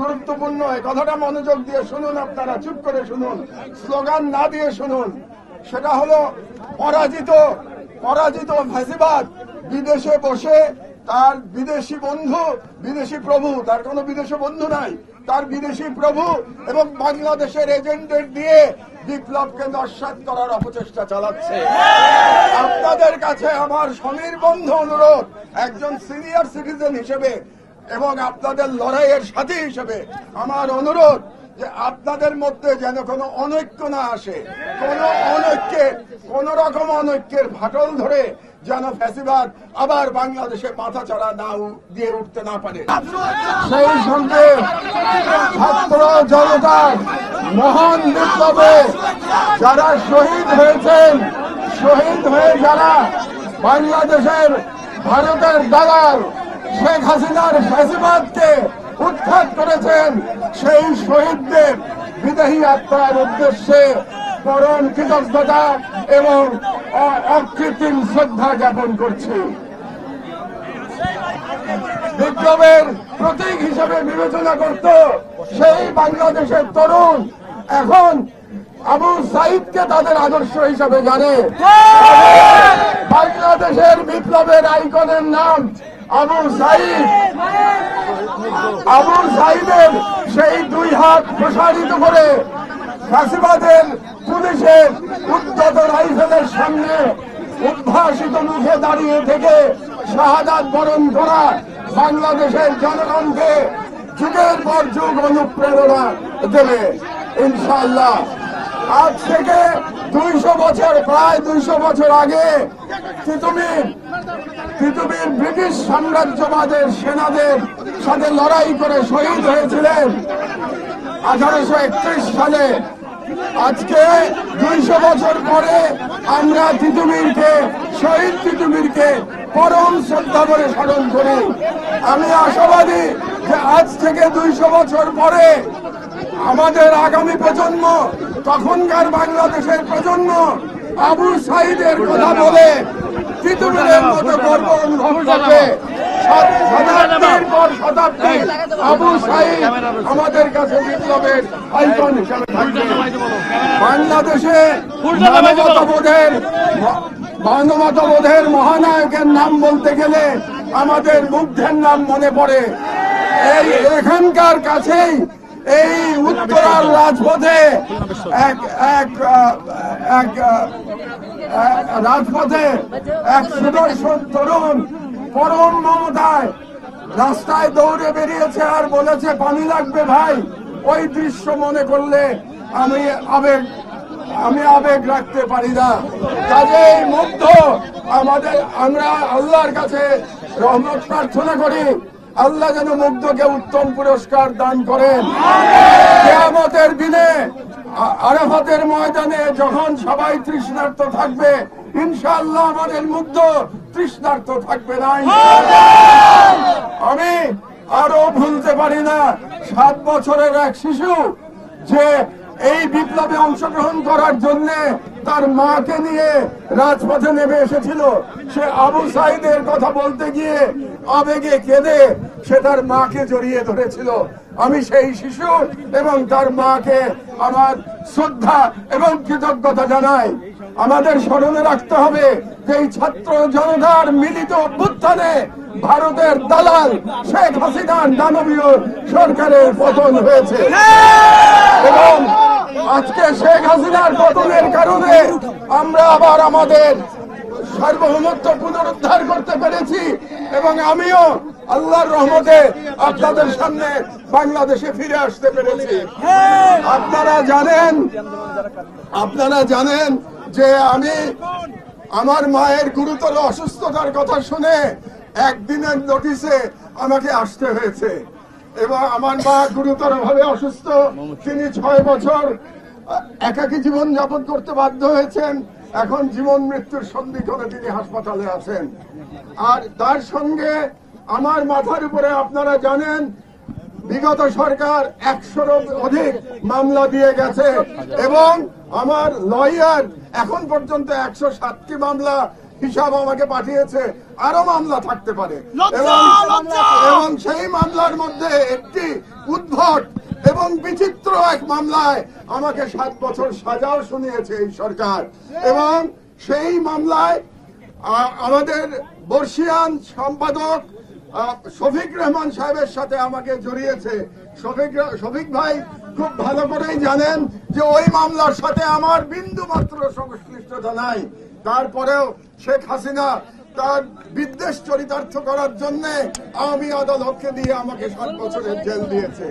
গুরুত্বপূর্ণ। এই কথাটা মনোযোগ দিয়ে শুনুন আপনারা, চুপ করে শুনুন। স্লোগান না দিয়ে শুনুন। সেটা হলো পরাজিত পরাজিত ফ্যাসিবাদ বিদেশে বসে তার বিদেশি বন্ধু, বিদেশি প্রভু, তার কোনো বিদেশি বন্ধু নাই, তার বিদেশি প্রভু এবং বাংলাদেশের এজেন্টদের দিয়ে বিপ্লবকে নস্বাত করার অপচেষ্টা চালাচ্ছে। আপনাদের কাছে আমার সমীর বন্ধু অনুরোধ, একজন সিনিয়র সিটিজেন হিসেবে এবং আপনাদের লড়াইয়ের সাথী হিসেবে আমার অনুরোধ যে আপনাদের মধ্যে যেন কোনো অনৈক্য না আসে, কোন অনৈক্যের, কোন রকম অনৈক্যের ফাটল ধরে যেন ফ্যাসিবাদ আবার বাংলাদেশে মাথা চাড়া না দিয়ে উঠতে না পারে। সেই সঙ্গে ছাত্র জনতার মহান বিপ্লবে যারা শহীদ হয়েছেন, শহীদ হয়ে যারা বাংলাদেশের ভারতের দালাল শেখ হাসিনার ফ্যাসিবাদকে উৎখাত করেছেন সেই শহীদদের বিদেহী আত্মার উদ্দেশ্যে পরম কৃতজ্ঞতা এবং অকৃত্রিম শ্রদ্ধা জ্ঞাপন করছি। বিপ্লবের প্রতীক হিসেবে বিবেচনা করত সেই বাংলাদেশের তরুণ এখন আবু সাইদকে তাদের আদর্শ হিসেবে জানে। বাংলাদেশের বিপ্লবের আইকনের নাম আবু সাইদ। আবু সাইদের সেই দুই হাত প্রসারিত করে ফাঁসিবাদের পুলিশের উদ্যত রাইফেলের সামনে উদ্ভাসিত মুখে দাঁড়িয়ে থেকে শাহাদাত বরণ করা বাংলাদেশের জনগণকে যুগের পর যুগ অনুপ্রেরণা দেবে। ইনশাল্লাহ আজ থেকে দুইশো বছর, প্রায় দুইশো বছর আগে তিতুমির পৃথিবীর ব্রিটিশ সাম্রাজ্যবাদের সেনাদের সাথে লড়াই করে শহীদ হয়েছিলেন। আঠারোশো একত্রিশ সালে। আজকে দুইশো বছর পরে আমরা তিতুমিরকে, শহীদ তিতুমিরকে পরম শ্রদ্ধা করে স্মরণ করি। আমি আশাবাদী যে আজ থেকে দুইশো বছর পরে আমাদের আগামী প্রজন্ম, তখনকার বাংলাদেশের প্রজন্ম আবু সাইদের কথা বলে মতো গর্ব অনুভব করবে। শতাব্দীর পর শতাব্দী আবু আমাদের কাছে বিপ্লবের আইকন হিসেবে থাকবে। বাংলাদেশে মানবতাবোধের মানবতাবোধের মহানায়কের নাম বলতে গেলে আমাদের মুগ্ধের নাম মনে পড়ে। এই এখানকার কাছেই এই উত্তরার রাজপথে এক এক এক রাজপথে এক সুদর্শন তরুণ পরম মমতায় রাস্তায় দৌড়ে বেরিয়েছে আর বলেছে, পানি লাগবে ভাই। ওই দৃশ্য মনে করলে আমি আবেগ আমি আবেগ রাখতে পারি না। কাজেই মুগ্ধ আমাদের, আমরা আল্লাহর কাছে রহমত প্রার্থনা করি। আল্লাহ যেন মুগ্ধকে উত্তম পুরস্কার দান করেন। কেয়ামতের দিনে আরাফাতের ময়দানে যখন সবাই তৃষ্ণার্ত থাকবে, ইনশাআল্লাহ আমাদের মুগ্ধ তৃষ্ণার্ত থাকবে না আমি আরও ভুলতে পারি না, সাত বছরের এক শিশু যে এই বিপ্লবে অংশগ্রহণ করার জন্য তার মাকে নিয়ে রাজপথে নেমে এসেছিল। সে আবু সাইদের কথা বলতে গিয়ে আবেগে কেঁদে সে তার মাকে জড়িয়ে ধরেছিল। আমি সেই শিশু এবং তার মাকে আমার শ্রদ্ধা এবং কৃতজ্ঞতা জানাই। আমাদের স্মরণে রাখতে হবে যে এই ছাত্র জনতার মিলিত অভ্যুত্থানে ভারতের দালাল শেখ হাসিনার দানবীয় সরকারের পতন হয়েছে। এবং আজকে শেখ হাসিনার পতনের কারণে আমরা আবার আমাদের সার্বভৌমত্ব পুনরুদ্ধার করতে পেরেছি এবং আমিও আল্লাহর রহমতে আপনাদের সামনে বাংলাদেশে ফিরে আসতে পেরেছি। আপনারা জানেন আপনারা জানেন যে আমি আমার মায়ের গুরুতর অসুস্থতার কথা শুনে একদিনের নোটিশে আমাকে আসতে হয়েছে। এবং আমার মা গুরুতর ভাবে অসুস্থ, তিনি ছয় বছর একাকী জীবন যাপন করতে বাধ্য হয়েছেন। এখন জীবন মৃত্যুর সন্ধিক্ষণে তিনি হাসপাতালে আছেন। আর তার সঙ্গে আমার মাথার উপরে আপনারা জানেন বিগত সরকার একশোর অধিক মামলা দিয়ে গেছে এবং আমার লয়ার এখন পর্যন্ত একশো সাতটি মামলা হিসাব আমাকে পাঠিয়েছে। আরও মামলা থাকতে পারে। এবং- সেই মামলার মধ্যে একটি বিচিত্র এক মামলায় আমাকে সাত বছর সাজাও শুনিয়েছে এই সরকার। এবং সেই মামলায় আমাদের বর্ষিয়ান সম্পাদক শফিক রহমান সাহেবের সাথে আমাকে জড়িয়েছে। শফিক শফিক ভাই খুব ভালো করেই জানেন যে ওই মামলার সাথে আমার বিন্দু মাত্র সংশ্লিষ্টতা নাই। তারপরেও শেখ হাসিনা তার বিদ্বেষ চরিতার্থ করার জন্য আমি আদালতকে দিয়ে আমাকে সাত বছরের জেল দিয়েছে।